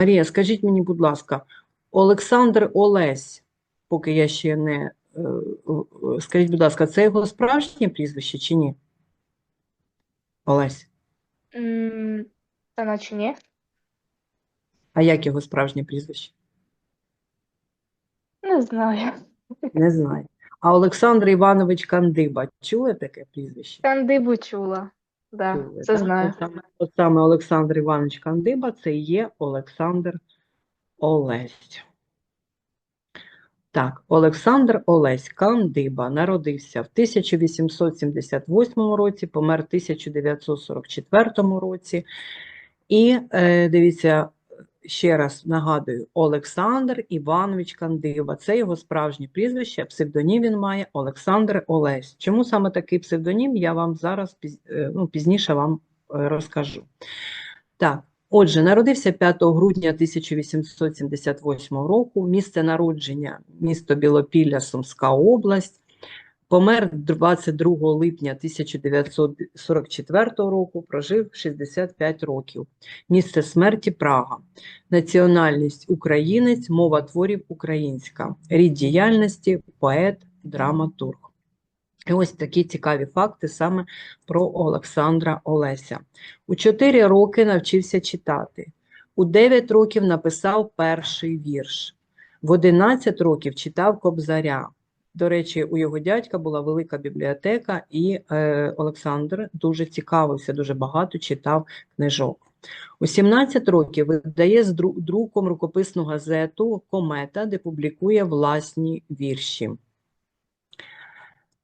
Марія, скажіть мені, будь ласка, Олександр Олесь, поки я ще не. е, Скажіть, будь ласка, це його справжнє прізвище чи ні? Олесь. Та наче ні. А як його справжнє прізвище? Не знаю. Не знаю. А Олександр Іванович Кандиба, чули таке прізвище? Кандибу чула. Да, Чули, це так? знаю. От саме, от саме Олександр Іванович Кандиба це є Олександр Олесь. Так, Олександр Олесь Кандиба народився в 1878 році, помер в 1944 році. І е, дивіться, ще раз нагадую, Олександр Іванович Кандиба. Це його справжнє прізвище, псевдонім він має Олександр Олесь. Чому саме такий псевдонім, я вам зараз е, ну, пізніше вам е, розкажу. Так, отже, народився 5 грудня 1878 року, місце народження – місто Білопілля, Сумська область, помер 22 липня 1944 року, прожив 65 років. Місце смерті – Прага. Національність – українець, мова творів – українська. Рід діяльності – поет, драматург. І ось такі цікаві факти саме про Олександра Олеся. У 4 роки навчився читати. У 9 років написав перший вірш. В 11 років читав Кобзаря. До речі, у його дядька була велика бібліотека, і е, Олександр дуже цікавився, дуже багато читав книжок. У 17 років видає з друком рукописну газету Комета, де публікує власні вірші.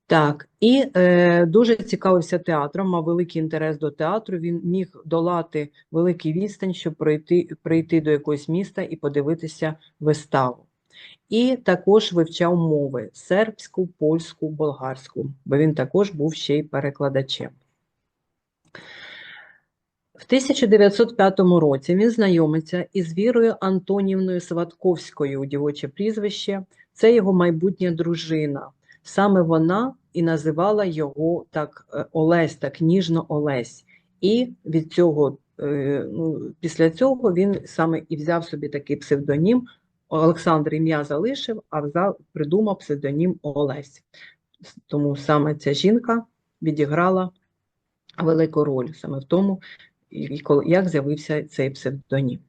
Так, і е, дуже цікавився театром, мав великий інтерес до театру. Він міг долати великий відстань, щоб пройти, прийти до якогось міста і подивитися виставу. І також вивчав мови сербську, польську, болгарську, бо він також був ще й перекладачем. В 1905 році він знайомиться із Вірою Антонівною Сватковською, у дівоче прізвище. Це його майбутня дружина. Саме вона і називала його так е, Олесь, так ніжно Олесь. І від цього, е, ну, після цього він саме і взяв собі такий псевдонім. Олександр ім'я залишив, а придумав псевдонім Олесь. Тому саме ця жінка відіграла велику роль саме в тому, як з'явився цей псевдонім.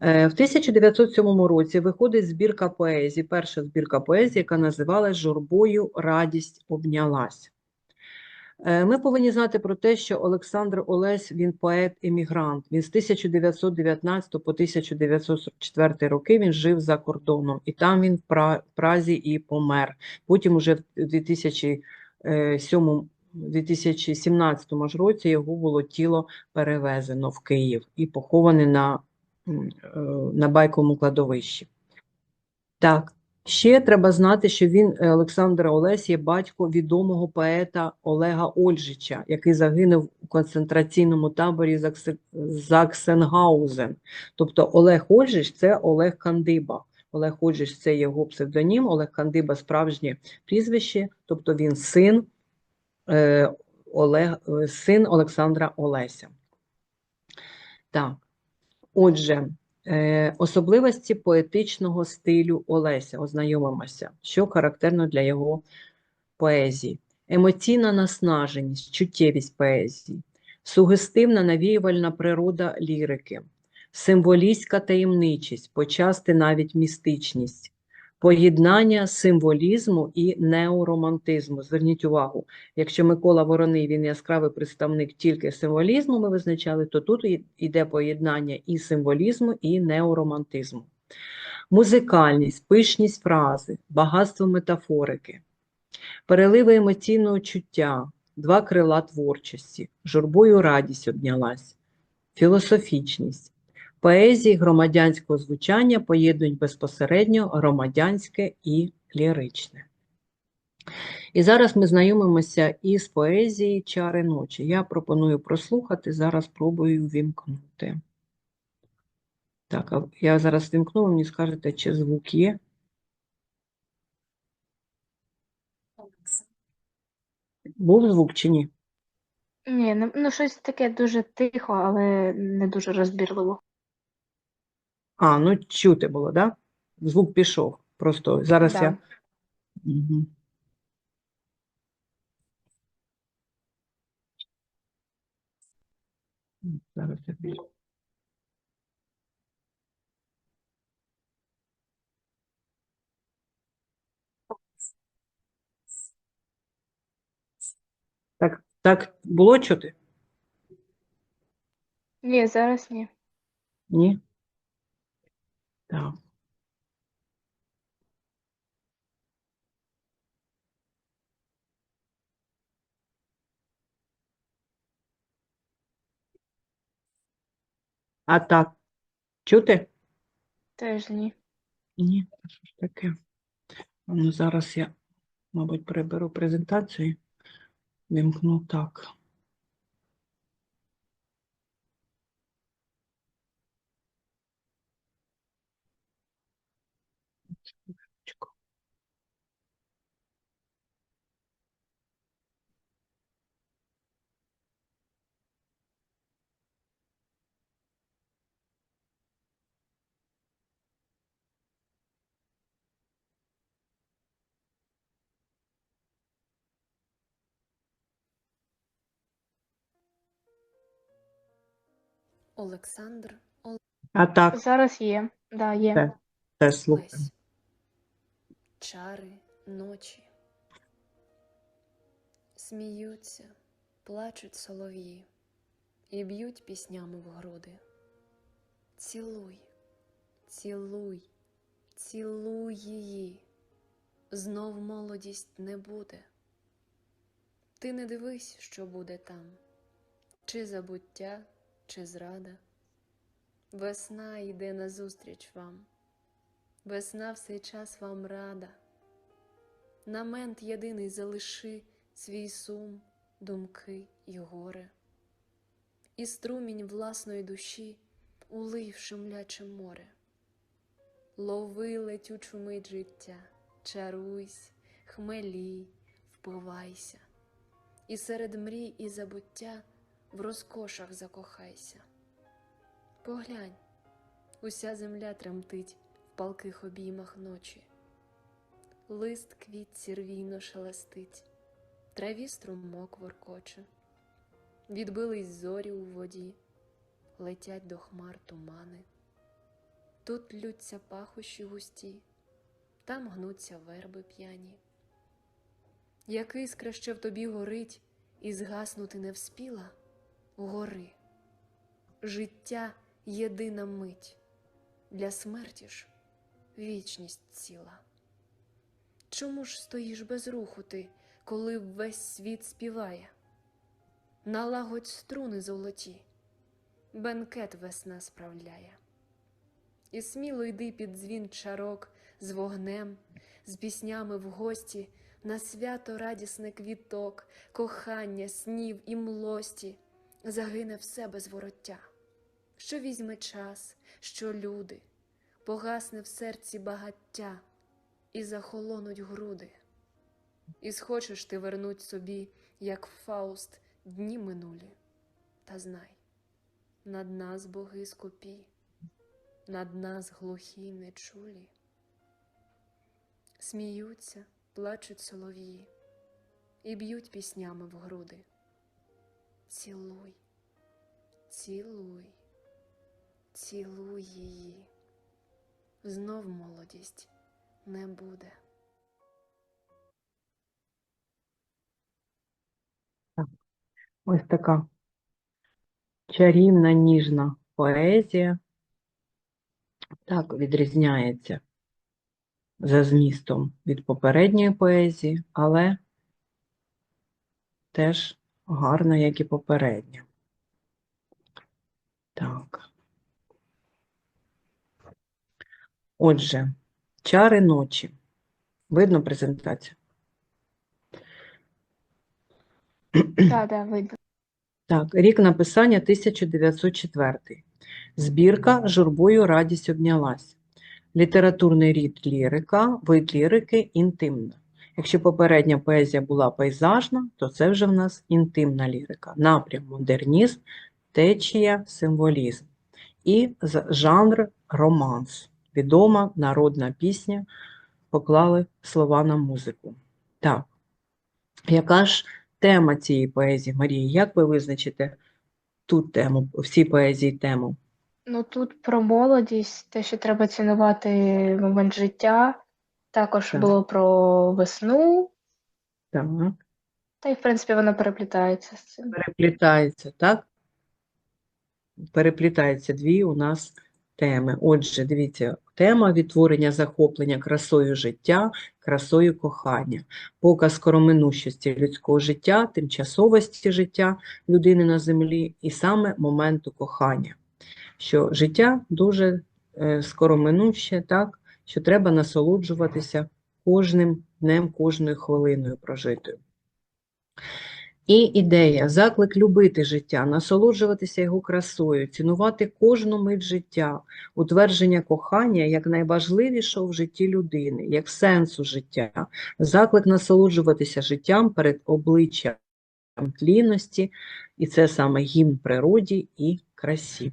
Е, В 1907 році виходить збірка поезії, перша збірка поезії, яка називалась «Журбою радість обнялась». Е, Ми повинні знати про те, що Олександр Олесь він поет-емігрант. Він з 1919 по 1944 роки він жив за кордоном, і там він в Празі і помер. Потім уже в 2007 2017 ж році його було тіло перевезено в Київ і поховане на, е, на Байковому кладовищі. Так, ще треба знати, що він, е, Олександр Олесь, є батько відомого поета Олега Ольжича, який загинув у концентраційному таборі Заксенгаузен. Тобто Олег Ольжич – це Олег Кандиба. Олег Ольжич – це його псевдонім, Олег Кандиба – справжнє прізвище, тобто він син, е, Олег, син Олександра Олеся. Так, отже, особливості поетичного стилю Олеся. Ознайомимося, що характерно для його поезії. Емоційна наснаженість, чуттєвість поезії, сугестивна навіювальна природа лірики, символістська таємничість, почасти навіть містичність, поєднання символізму і неоромантизму. Зверніть увагу, якщо Микола Вороний він яскравий представник тільки символізму, ми визначали, то тут йде поєднання і символізму, і неоромантизму. Музикальність, пишність фрази, багатство метафорики, переливи емоційного чуття, два крила творчості, журбою радість обнялась, філософічність, поезії громадянського звучання поєднують безпосередньо громадянське і ліричне. І зараз ми знайомимося із поезією Чари ночі. Я пропоную прослухати, зараз пробую вімкнути. Так, я зараз вімкну, ви мені скажете, чи звук є. Був звук чи ні? Ні, ну, ну щось таке дуже тихо, але не дуже розбірливо. А, ну чути було, да? Звук пішов. Просто зараз Да. я. Угу. Зараз я піш- Так, так було чути? Ні, зараз ні. Ні? Так. А так, чути? Теж ні. Ні, що ж таке? Ну, зараз я, мабуть, приберу презентацію. Вімкну так. Олександр А так, Зараз є. Да, є. Так. теж слухаю. Чари ночі. Сміються, плачуть солов'ї і б'ють піснями в груди. Цілуй, цілуй, цілуй її. Знов молодість не буде. Ти не дивись, що буде там, чи забуття, чи зрада. Весна йде назустріч вам, весна в цей час вам рада. На мент єдиний залиши свій сум, думки й горе, і струмінь власної душі улий в шумляче море. Лови летючу мить життя, чаруйсь, хмелій, впивайся, і серед мрій і забуття в розкошах закохайся. Поглянь, уся земля тремтить в палких обіймах ночі. Лист квітці рвійно шелестить, траві струмок воркоче. Відбились зорі у воді, летять до хмар тумани. Тут лються пахощі густі, там гнуться верби п'яні. Як іскра ще в тобі горить і згаснути не вспіла, гори. Життя єдина мить, для смерті ж вічність ціла. Чому ж стоїш без руху ти, коли весь світ співає? Налагодь струни золоті, бенкет весна справляє. І сміло йди під дзвін чарок з вогнем, з піснями в гості, на свято радісне квіток, кохання, снів і млості, загине все без вороття що візьме час, що люди, погасне в серці багаття і захолонуть груди. І схочеш ти вернуть собі, як Фауст, дні минулі, та знай, над нас боги скупі, над нас глухі нечулі. Сміються, плачуть солов'ї і б'ють піснями в груди. Цілуй, цілуй цілуй її, знов молодість не буде. Ось така чарівна, ніжна поезія. Так відрізняється за змістом від попередньої поезії, але теж гарна, як і попередня. Так. Отже, чари ночі. Видно презентацію? Да, да, видно. Так, рік написання 1904. Збірка «Журбою радість обнялась». Літературний рід лірика, вид лірики інтимна. Якщо попередня поезія була пейзажна, то це вже в нас інтимна лірика. Напрям модернізм, течія, символізм. і жанр романс. Відома народна пісня, поклали слова на музику. Так, яка ж тема цієї поезії, Марія? Як ви визначите ту тему, в цій поезії тему? Ну тут про молодість, те, що треба цінувати момент життя. Також Так. було про весну, Так, та й в принципі воно переплітається з цим. переплітається, так? Переплітаються дві у нас теми. Отже, дивіться, тема відтворення захоплення красою життя, красою кохання, показ скороминущості людського життя, тимчасовості життя людини на землі і саме моменту кохання. Що життя дуже е, скороминуще, так, що треба насолоджуватися кожним днем, кожною хвилиною прожитою. І ідея, заклик любити життя, насолоджуватися його красою, цінувати кожну мить життя, утвердження кохання як найважливішого в житті людини, як сенсу життя, заклик насолоджуватися життям перед обличчям тлінності, і це саме гімн природі і красі.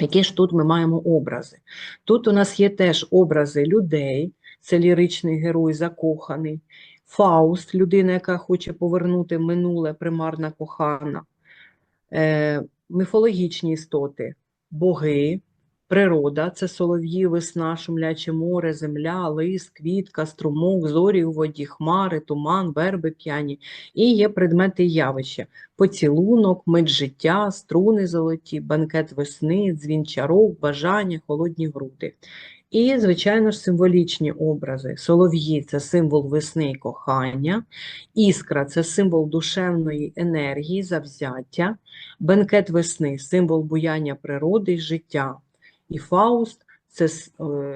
Які ж тут ми маємо образи? Тут у нас є теж образи людей, це ліричний герой закоханий, Фауст, людина, яка хоче повернути минуле, примарна кохана, е, міфологічні істоти, боги, природа це солов'ї, весна, шумляче море, земля, лис, квітка, струмок, зорі у воді, хмари, туман, верби п'яні. І є предмети явища: поцілунок, мить життя, струни золоті, банкет весни, дзвін чаров, бажання, холодні груди. І, звичайно ж, символічні образи. Солов'ї це символ весни і кохання, іскра це символ душевної енергії, завзяття, бенкет весни символ буяння природи і життя. І Фауст це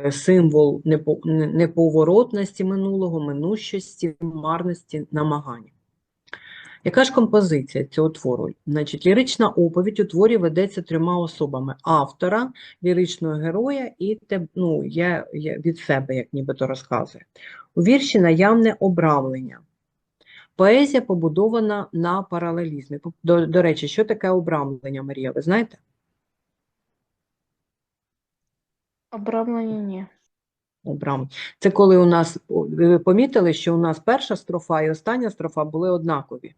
е, символ неповоротності минулого, минущості, марності, намагань. Яка ж композиція цього твору? Значить, лірична оповідь у творі ведеться трьома особами: автора, ліричного героя і ну, я, я від себе, як нібито розказує. У вірші наявне обрамлення. Поезія побудована на паралелізмі. До, до речі, що таке обрамлення, Марія, ви знаєте? Обрамлення ні. Обрам. Це коли у нас, ви помітили, що у нас перша строфа і остання строфа були однакові.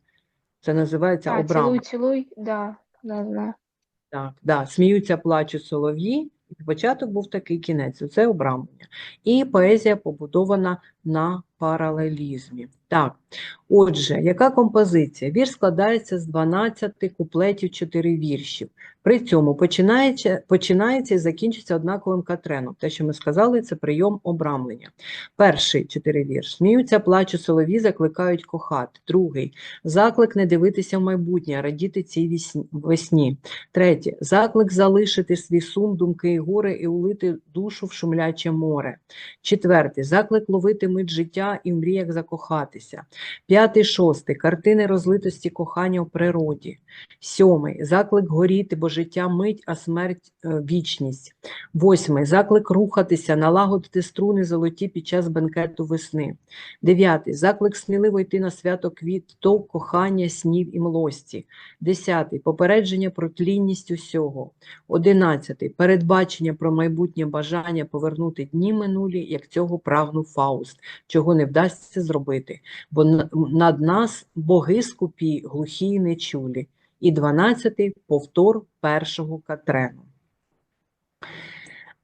Це називається А, обрам. цілуй, цілуй, да, да, да. Так, да, сміються, плачуть солов'ї, початок був такий кінець, це обрамлення. І поезія побудована на паралелізмі. Так, отже, яка композиція? Вірш складається з 12 куплетів 4 віршів. При цьому починається, починається і закінчується однаковим катреном. Те, що ми сказали, це прийом обрамлення. Перший чотири вірш. Сміються, плачуть солов'ї, закликають кохати. Другий заклик не дивитися в майбутнє, а радіти цій весні. Третє. Заклик залишити свій сум, думки і гори і улити душу в шумляче море. Четвертий. Заклик ловити мить життя і в мріях закохатися. П'ятий, шостий. Картини розлитості кохання в природі. Сьомий. Заклик горіти, бо життя мить, а смерть е, вічність. Восьмий. Заклик рухатися, налагодити струни золоті під час бенкету весни. Дев'ятий. Заклик сміливо йти на свято квітов, кохання, снів і млості. Десятий. Попередження про тлінність усього. Одинадцятий. Передбачення про майбутнє бажання повернути дні минулі, як цього прагнув Фауст, чого не вдасться зробити, бо над нас боги скупі, глухі й нечулі. І дванадцятий – повтор першого Катрену.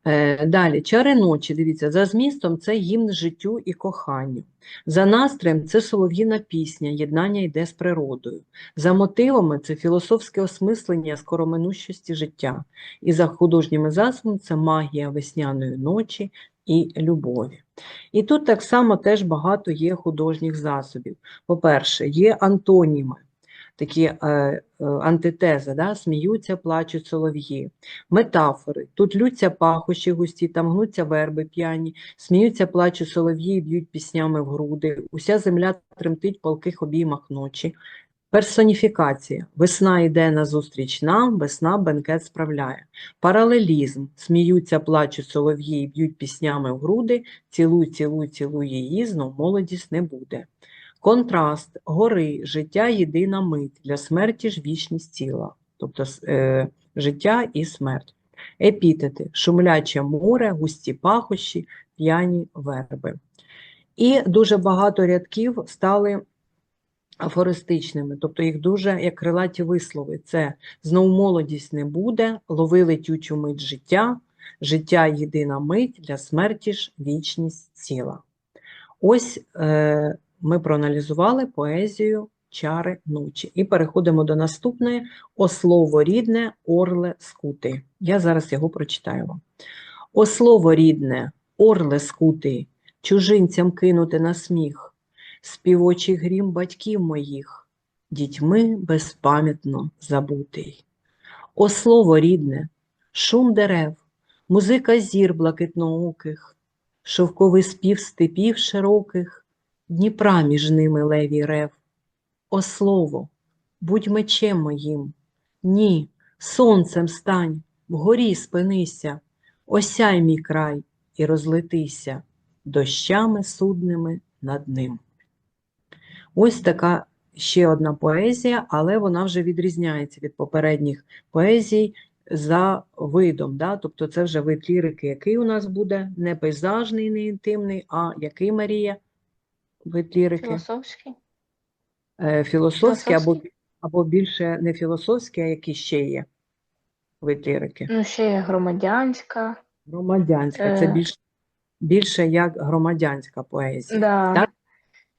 Е, Далі, чари ночі, дивіться, за змістом це гімн життю і коханню. За настроєм це солов'їна пісня, єднання йде з природою. За мотивами це філософське осмислення скороминущості життя. І за художніми засобами це магія весняної ночі і любові. І тут так само теж багато є художніх засобів. По-перше, є антоніми, такі е, е, антитези, да? сміються, плачуть солов'ї. Метафори. Тут лються пахощі густі, там гнуться верби п'яні, сміються, плачуть солов'ї б'ють піснями в груди. Уся земля тремтить в палких обіймах ночі. Персоніфікація. Весна йде назустріч нам, весна бенкет справляє. Паралелізм. Сміються, плачуть солов'ї і б'ють піснями в груди. Цілуй, цілуй, цілуй її, знов молодість не буде. Контраст. Гори. Життя єдина мить. Для смерті ж вічність тіла. Тобто е, життя і смерть. Епітети шумляче море, густі пахощі, п'яні верби. І дуже багато рядків стали афористичними, тобто їх дуже як крилаті вислови. Це знову молодість не буде, лови летючу мить життя, життя єдина мить, для смерті ж вічність ціла. Ось е, ми проаналізували поезію Чари ночі. І переходимо до наступної «О слово рідне, орле скути. Я зараз його прочитаю вам. О слово рідне, орле скутий, чужинцям кинути на сміх, співочий грім батьків моїх, дітьми безпам'ятно забутий. О слово рідне, шум дерев, музика зір блакитнооких, шовковий спів степів широких, Дніпра між ними левій рев. О слово, будь мечем моїм, ні, сонцем стань, вгорі спинися, осяй мій край і розлетися дощами судними над ним. Ось така ще одна поезія, але вона вже відрізняється від попередніх поезій за видом. Да? Тобто це вже вид лірики, який у нас буде не пейзажний, не інтимний, а який Марія? Вид лірики? Філософський. Е, Філософський або, або більше не філософський, а який ще є вид лірики? Ну, ще є громадянська. Громадянська. Це Е. більше, більше як громадянська поезія. Да. Так?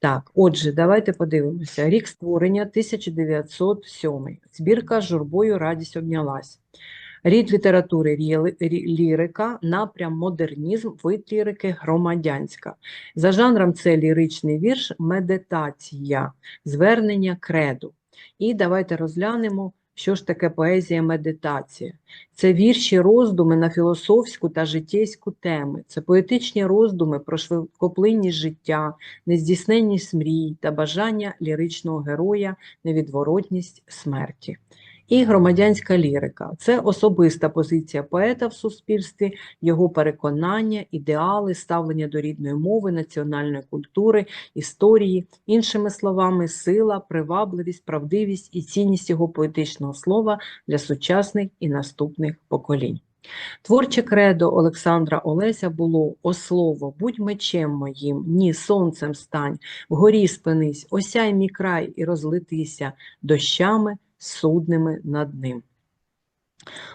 Так, отже, давайте подивимося. Рік створення 1907. Збірка з журбою радість обнялась. Рід літератури лірика, напрям модернізм, вид лірики громадянська. За жанром це ліричний вірш, медитація, звернення креду. І давайте розглянемо, що ж таке поезія медитація. Це вірші роздуми на філософську та життєйську теми. Це поетичні роздуми про швидкоплинність життя, нездійсненність мрій та бажання ліричного героя, невідворотність смерті. І громадянська лірика це особиста позиція поета в суспільстві, його переконання, ідеали, ставлення до рідної мови, національної культури, історії, іншими словами, сила, привабливість, правдивість і цінність його поетичного слова для сучасних і наступних поколінь. Творче кредо Олександра Олеся було «О слово, будь мечем моїм, ні, сонцем стань, вгорі спинись, осяй мій край і розлитися дощами судними над ним».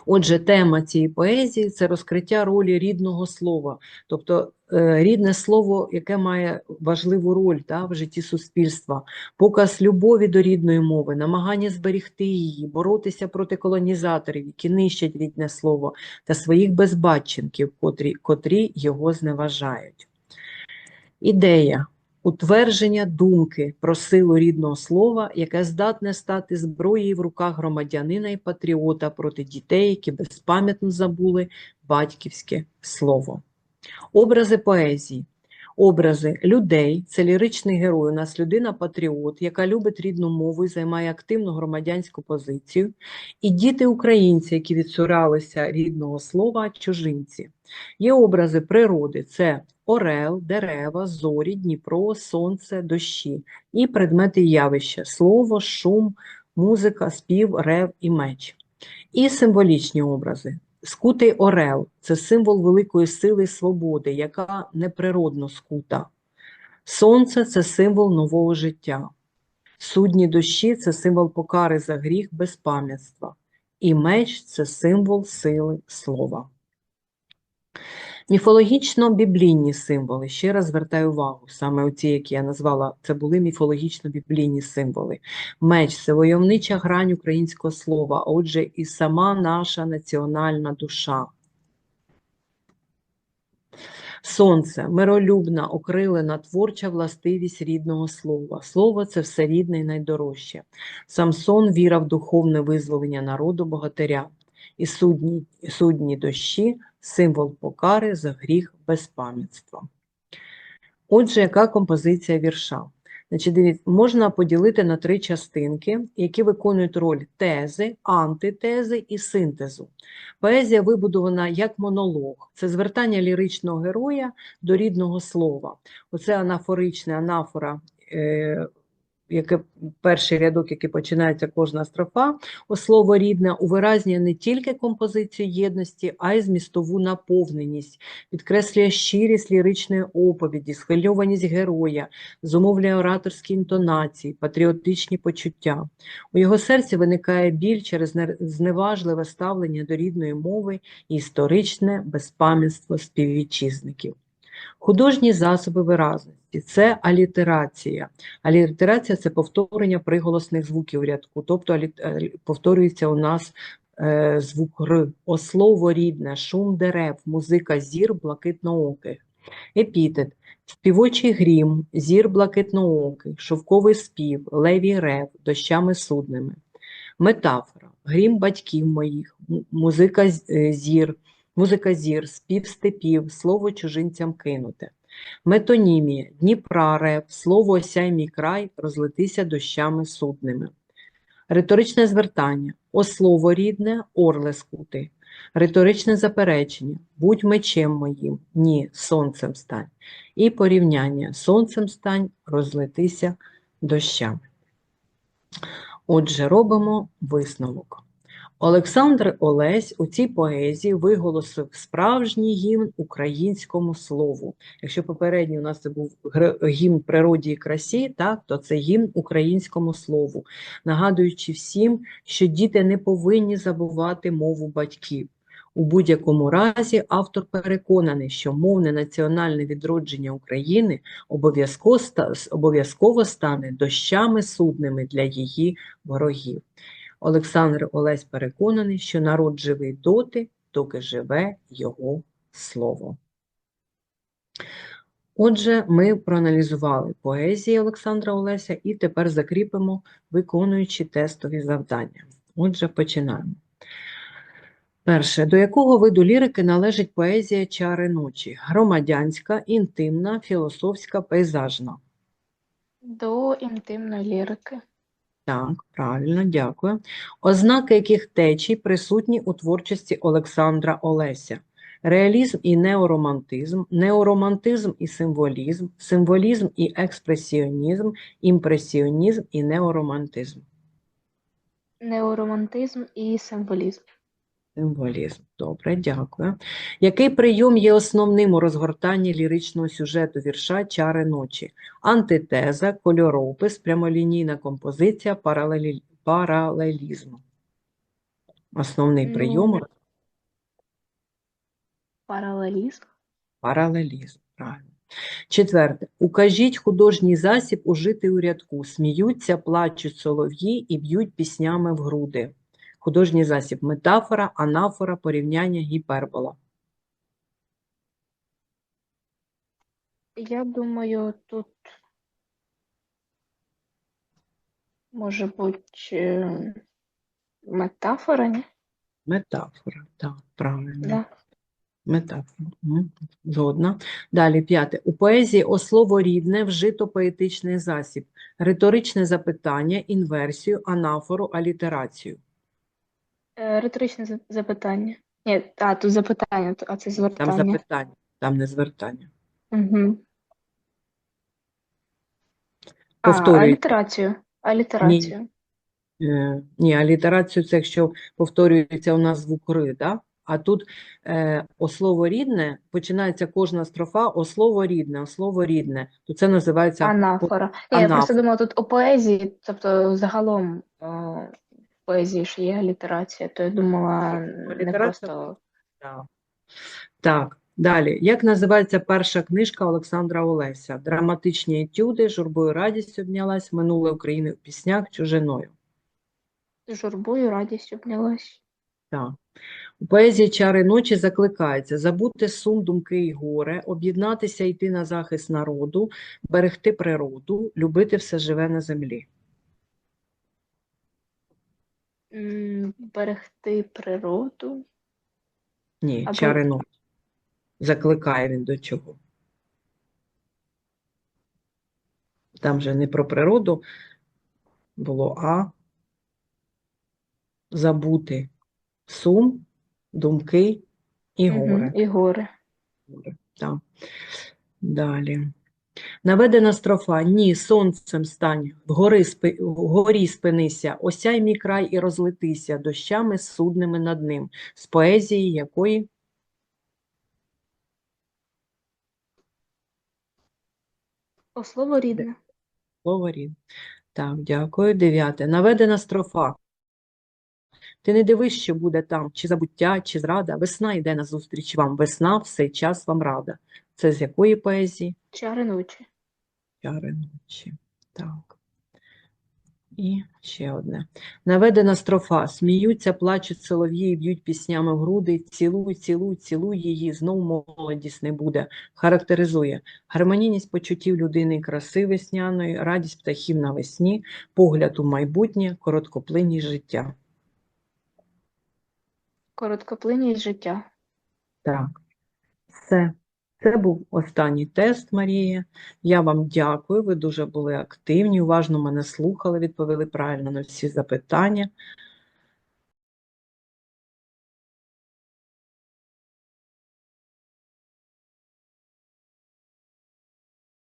Отже, тема цієї поезії – це розкриття ролі рідного слова, тобто е, рідне слово, яке має важливу роль та, в житті суспільства, показ любові до рідної мови, намагання зберегти її, боротися проти колонізаторів, які нищать рідне слово, та своїх безбатченків, котрі, котрі його зневажають. Ідея утвердження думки про силу рідного слова, яке здатне стати зброєю в руках громадянина і патріота проти дітей, які безпам'ятно забули батьківське слово. Образи поезії. Образи людей це ліричний герой. У нас людина-патріот, яка любить рідну мову і займає активну громадянську позицію. І діти українці, які відсуралися рідного слова, чужинці. Є образи природи: це орел, дерева, зорі, Дніпро, сонце, дощі. І предмети явища слово, шум, музика, спів, рев і меч. І символічні образи. Скутий орел це символ великої сили свободи, яка неприродно скута. Сонце це символ нового життя. Судні дощі це символ покари за гріх безпам'ятства. І меч це символ сили слова. Міфологічно-біблійні символи. Ще раз звертаю увагу, саме оці, які я назвала, це були міфологічно-біблійні символи. Меч це войовнича грань українського слова, отже, і сама наша національна душа. Сонце миролюбна, окрилена, творча властивість рідного слова. Слово це все рідне і найдорожче. Самсон віра в духовне визволення народу богатиря. І судні, судні дощі символ покари за гріх безпам'ятства. Отже, яка композиція вірша? Значить, дивіться, можна поділити на три частинки, які виконують роль тези, антитези і синтезу. Поезія вибудована як монолог. Це звертання ліричного героя до рідного слова. Оце анафорична анафора, е, яке, перший рядок, який починається кожна строфа, слово рідне увиразнює не тільки композицію єдності, а й змістову наповненість, підкреслює щирість ліричної оповіді, схвильованість героя, зумовлює ораторські інтонації, патріотичні почуття. У його серці виникає біль через зневажливе ставлення до рідної мови і історичне безпам'ятство співвітчизників. Художні засоби виразності це алітерація. Алітерація це повторення приголосних звуків рядку, тобто е, повторюється у нас е, звук Р, ослово рідне, шум дерев, музика зір блакитнооких. Епітет співочий грім, зір блакитнооких, шовковий спів, левій рев, дощами судними. Метафора грім батьків моїх, музика е, зір, музика зір, спів степів, слово чужинцям кинуте. Метонімія Дніпра рев, слово осяй мій край, розлетися дощами судними. Риторичне звертання О слово рідне, орле скути. Риторичне заперечення Будь мечем моїм, ні, сонцем стань. І порівняння Сонцем стань, розлетися дощами. Отже, робимо висновок. Олександр Олесь у цій поезії виголосив справжній гімн українському слову. Якщо попередній у нас це був гімн природі і красі, так, то це гімн українському слову, нагадуючи всім, що діти не повинні забувати мову батьків. У будь-якому разі автор переконаний, що мовне національне відродження України обов'язково стане дощами судними для її ворогів. Олександр Олесь переконаний, що народ живий доти, доки живе його слово. Отже, ми проаналізували поезії Олександра Олеся і тепер закріпимо виконуючи тестові завдання. Отже, починаємо. Перше. До якого виду лірики належить поезія Чари ночі? Громадянська, інтимна, філософська, пейзажна. До інтимної лірики. Так, правильно, дякую. Ознаки яких течій присутні у творчості Олександра Олеся? Реалізм і неоромантизм, неоромантизм і символізм, символізм і експресіонізм, імпресіонізм і неоромантизм. Неоромантизм і символізм. Символізм. Добре, дякую. Який прийом є основним у розгортанні ліричного сюжету вірша «Чари ночі»? Антитеза, кольоропис, прямолінійна композиція, паралелі... паралелізм. Основний Ну, прийом Паралелізм. Паралелізм, правильно. Четверте. Укажіть художній засіб, ужитий у рядку. Сміються, плачуть солов'ї і б'ють піснями в груди. Художній засіб – метафора, анафора, порівняння, гіпербола. Я думаю, тут може бути е, метафора, ні? Метафора, так, правильно. Да. Метафора. Згодна. Далі, п'яте. У поезії о слово рідне вжито поетичний засіб, риторичне запитання, інверсію, анафору, алітерацію. Е, Риторичне запитання. Ні, а, тут запитання, а це звертання. Там запитання, там не звертання. Угу. А, Повторюй. алітерацію. Алітерацію. Е, Ні, алітерацію це якщо повторюється у нас звук «ри», да? А тут е, о слово рідне, починається кожна строфа о слово рідне, о слово рідне, то це називається Анафора. Ні, я просто думала тут у поезії, тобто загалом е, в поезії ж є алітерація, то я думала не просто Так. Так, далі. Як називається перша книжка Олександра Олеся? Драматичні етюди, журбою радість обнялась, минуле України в піснях чужиною. журбою, радістю обнялась. Так. У поезії «Чари ночі» закликається забути сум, думки і горе, об'єднатися, йти на захист народу, берегти природу, любити все живе на землі. М, Берегти природу. Ні, Або- «Чари ночі». Закликає він до чого. Там же не про природу було, а забути сум, думки і Мгм, горе. І гори. Горе, Так. Далі. Наведена строфа Ні, сонцем стань, вгори спи, вгорі спинися, осяй мій край і розлетися дощами судними над ним. З поезії якої? О, слово рідне. Слово рід. Так, дякую. Дев'яте. Наведена строфа. Ти не дивись, що буде там, чи забуття, чи зрада. Весна йде назустріч вам, весна все час вам рада. Це з якої поезії? Чари ночі. Чари ночі. Так. І ще одне. Наведена строфа. Сміються, плачуть солов'ї, б'ють піснями в груди. Цілуй, цілуй, цілуй її, знов молодість не буде. Характеризує гармонійність почуттів людини краси весняної, радість птахів навесні, погляд у майбутнє, короткоплинність життя. Короткоплинність життя. Так, все. Це був останній тест, Марія. Я вам дякую. Ви дуже були активні, уважно мене слухали, відповіли правильно на всі запитання.